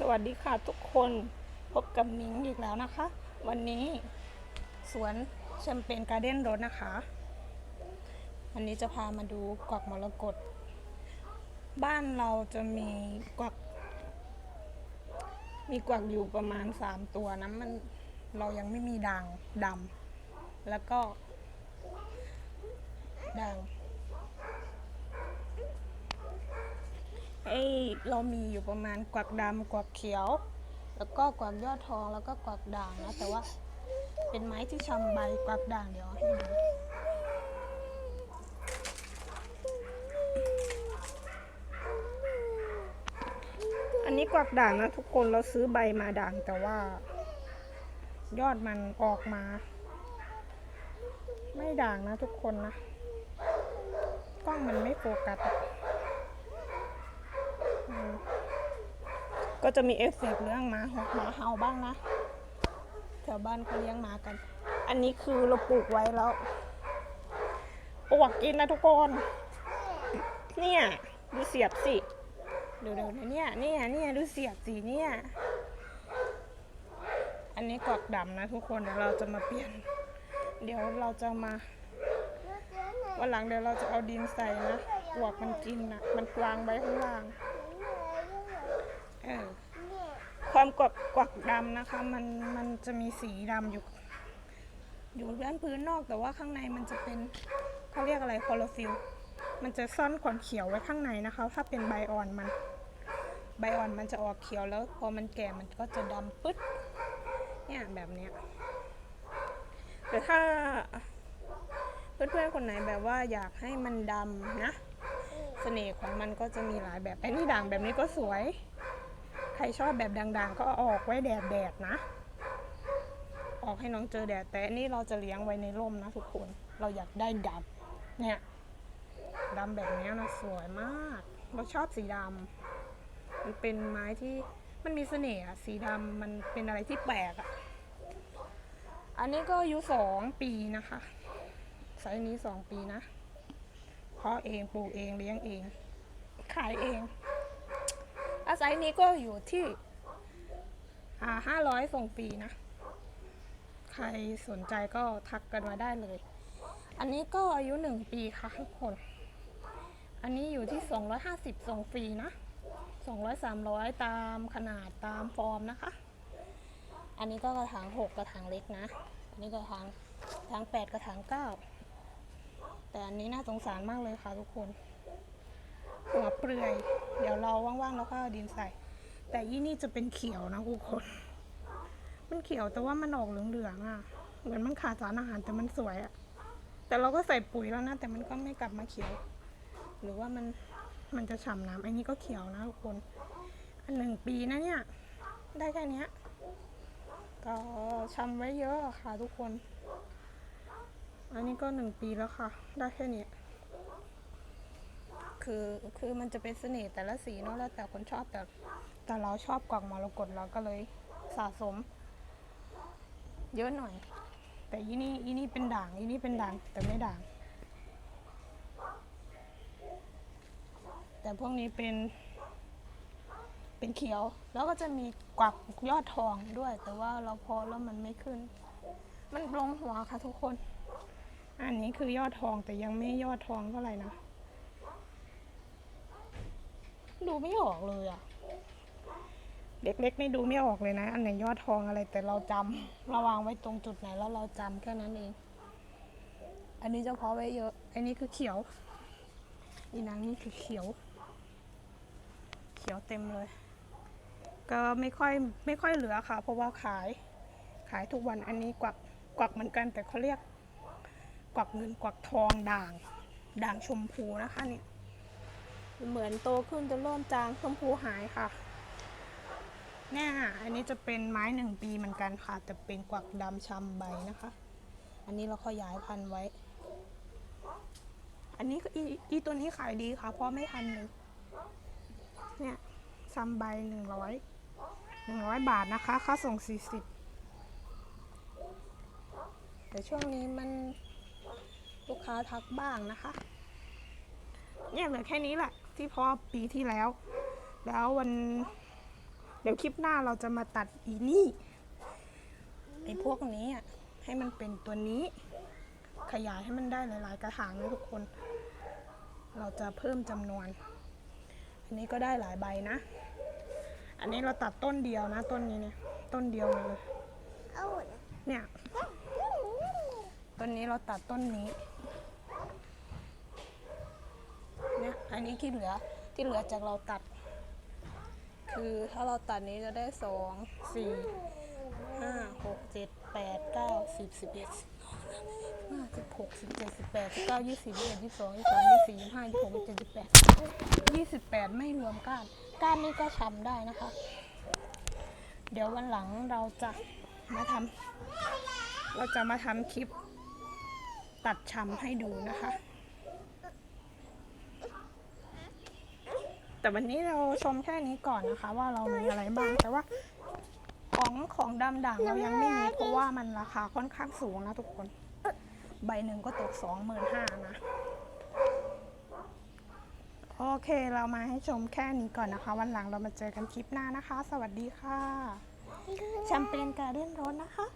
สวัสดีค่ะทุกคนพบกับมิงอีกแล้วนะคะ วันนี้สวนแชมเปญการ์เด้นรถนะคะ วันนี้จะพามาดูกวักมรกตบ้านเราจะมีกวัก มีกวักอยู่ประมาณ3ตัวนะมันเรายังไม่มีด่างดำแล้วก็ด่าง ไอ้ เรามีอยู่ประมาณกวักดำกวักเขียว แล้วก็กวักยอดทองแล้วก็กวักด่างนะแต่ว่าเป็นไม้ที่ชำใบกวักด่างเดี๋ยวให้ดูอันนี้กวักด่างนะทุกคนเราซื้อใบมาด่างแต่ว่า ยอดมันออกมา ไม่ด่างนะทุกคนนะกล้องมันไม่โฟกัสอะ ก็จะมีเอฟเฟกต์เรื่องหมาหอกหมาเห่าบ้างนะแถวบ้านเขาเลี้ยงหมากัน อันนี้คือเราปลูกไว้แล้วปวกกินนะทุกคน เนี่ยดูเสียบสิเดี๋ยวๆนะเนี่ยเนี่ยเนี่ยดูเสียบสิเนี่ย อันนี้กวักดำนะทุกคนเดี๋ยวเราจะมาเปลี่ยน เดี๋ยวเราจะมาวันหลังเดี๋ยวเราจะเอาดินใส่นะปวกมันกินนะมันวางไว้ข้างล่าง เออความกวักกวักดำนะคะ มันมันจะมีสีดำอยู่ อยู่ด้านพื้นนอกแต่ว่าข้างในมันจะเป็นเขาเรียกอะไรคลอโรฟิลมันจะซ่อนขนเขียวไว้ข้างในนะคะ ถ้าเป็นใบอ่อนมันใบอ่อนมันจะออกเขียวแล้วพอมันแก่มันก็จะดำปึ๊ดเนี่ยแบบเนี้ยแต่ถ้าเพื่อนๆคนไหนแบบว่าอยากให้มันดำนะ เสน่ห์ของมันก็จะมีหลายแบบไอ้นี่ด่างแบบนี้ก็สวย ใครชอบแบบด่างๆ ก็ออกไว้แดดแดดๆนะ ออกให้น้องเจอแดด แต่อันนี่เราจะเลี้ยงไว้ในร่มนะทุกคน เราอยากได้ดำเนี่ยดำแบบนี้นะสวยมาก เราชอบสีดำมันเป็นไม้ที่มันมีเสน่ห์สีดำมันเป็นอะไรที่แปลกอะอันนี้ก็อายุสองปีนะคะไซส์นี้สองปีนะเพาะเองปลูกเองเลี้ยงเอง ขายเอง อาไซส์นี้ก็อยู่ที่ห้าร้อยส่งฟรีนะ ใครสนใจก็ทักกันมาได้เลย อันนี้ก็อายุหนึ่งปีค่ะทุกคน อันนี้อยู่ที่250ส่งฟรีนะ200 300ตามขนาดตามฟอร์มนะคะ อันนี้ก็กระถาง6กกระถางเล็กนะ อันนี้กระถางกระถาง8กระถาง9แต่อันนี้น่าสงสารมากเลยค่ะทุกคน หัวเปลือย เดี๋ยวเราว่างๆเราก็เอาดินใส่ แต่ยี่นี่จะเป็นเขียวนะทุกคน มันเขียวแต่ว่ามันออกเหลืองๆอะ เหมือนมันขาดสารอาหารแต่มันสวยอะ แต่เราก็ใส่ปุ๋ยแล้วนะแต่มันก็ไม่กลับมาเขียว หรือว่ามันมันจะฉ่ำน้ำอันนี้ก็เขียวนะทุกคน อันหนึ่งปีนะเนี่ย ได้แค่เนี้ยก็ชำไว้เยอะค่ะทุกคน อันนี้ก็หนึ่งปีแล้วค่ะ ได้แค่นี้ คือคือมันจะเป็นเสน่ห์แต่ละสีเนาะแล้วแต่คนชอบแต่แต่เราชอบกล่องมรกตเราก็เลยสะสม เยอะหน่อย แต่ยี่นี่ยี่นี่เป็นด่างยี่นี่เป็นด่างแต่ไม่ด่าง แต่พวกนี้เป็น เป็นเขียว แล้วก็จะมีกวักยอดทองด้วย แต่ว่าเราพอแล้วมันไม่ขึ้น มันลงหัวค่ะทุกคน อันนี้คือยอดทองแต่ยังไม่ยอดทองเท่าไหร่นะ ดูไม่ออกเลยอะเด็กๆนี่ดูไม่ออกเลยนะ อันไหนยอดทองอะไรแต่เราจำเราวางไว้ตรงจุดไหนแล้วเราจำแค่นั้นเอง อันนี้จะเพาะไว้เยอะ อันนี้คือเขียว อีนางนี่คือเขียว เขียวเต็มเลย ก็ไม่ค่อยไม่ค่อยเหลือค่ะ เพราะว่าขาย ขายทุกวันอันนี้กวักกวักเหมือนกันแต่เขาเรียกกวักเงินกวักทองด่าง ด่างชมพูนะคะนี่ เหมือนโตขึ้นจะเริ่มจางชมพูหายค่ะเนี่ยอันนี้จะเป็นไม้หนึ่งปีเหมือนกันค่ะ แต่เป็นกวักดำชำใบนะคะ อันนี้เราขยายพันธุ์ไว้ อันนี้อีอีตัวนี้ขายดีค่ะ เพราะไม่ทันเลยเนี่ยชำใบหนึ่งร้อยหนึ่งร้อยบาทนะคะ ค่าส่งสี่สิบแต่ช่วงนี้มันลูกค้าทักบ้างนะคะ เนี่ยเหลือแค่นี้แหละ ที่เพาะปีที่แล้ว แล้ววันดี๋ยวคลิปหน้าเราจะมาตัดอีนี่ไอ้พวกนี้อะให้มันเป็นตัวนี้ ขยายให้มันได้หลาย ๆ กระถางนะทุกคน เราจะเพิ่มจำนวน อันนี้ก็ได้หลายใบนะ อันนี้เราตัดต้นเดียวนะ ต้นนี้เนี่ยต้นเดียวเลยเอาหมดนะเนี่ยต้นนี้เราตัดต้นนี้เนี่ย อันนี้ที่เหลือที่เหลือจากเราตัด คือถ้าเราตัดนี้จะได้สองสี่ห้าหกเจ็ดแปดเก้าสิบสิบเอ็ดห้าสิบหกสิบเจ็ดสิบแปดสิบเก้ายี่สิบยี่สิบยี่สิบสองยี่สิบสามยี่สิบสี่ยี่สิบห้ายี่สิบหกยี่สิบเจ็ดยี่สิบแปดยี่สิบแปดไม่รวมก้านก้านนี้ก็ชำได้นะคะ เดี๋ยววันหลังเราจะมาทำเราจะมาทำคลิปตัดชำให้ดูนะคะ แต่วันนี้เราชมแค่นี้ก่อนนะคะ ว่าเรามีอะไรบ้างแต่ว่า ของของดำด่างเรายังไม่มีเพราะว่ามันราคาค่อนข้างสูงนะทุกคน ใบหนึ่งก็ตกสองหมื่นห้านะโอเคเรามาให้ชมแค่นี้ก่อนนะคะ วันหลังเรามาเจอกันคลิปหน้านะคะ สวัสดีค่ะแชมเปญการ์เด้นรถนะคะ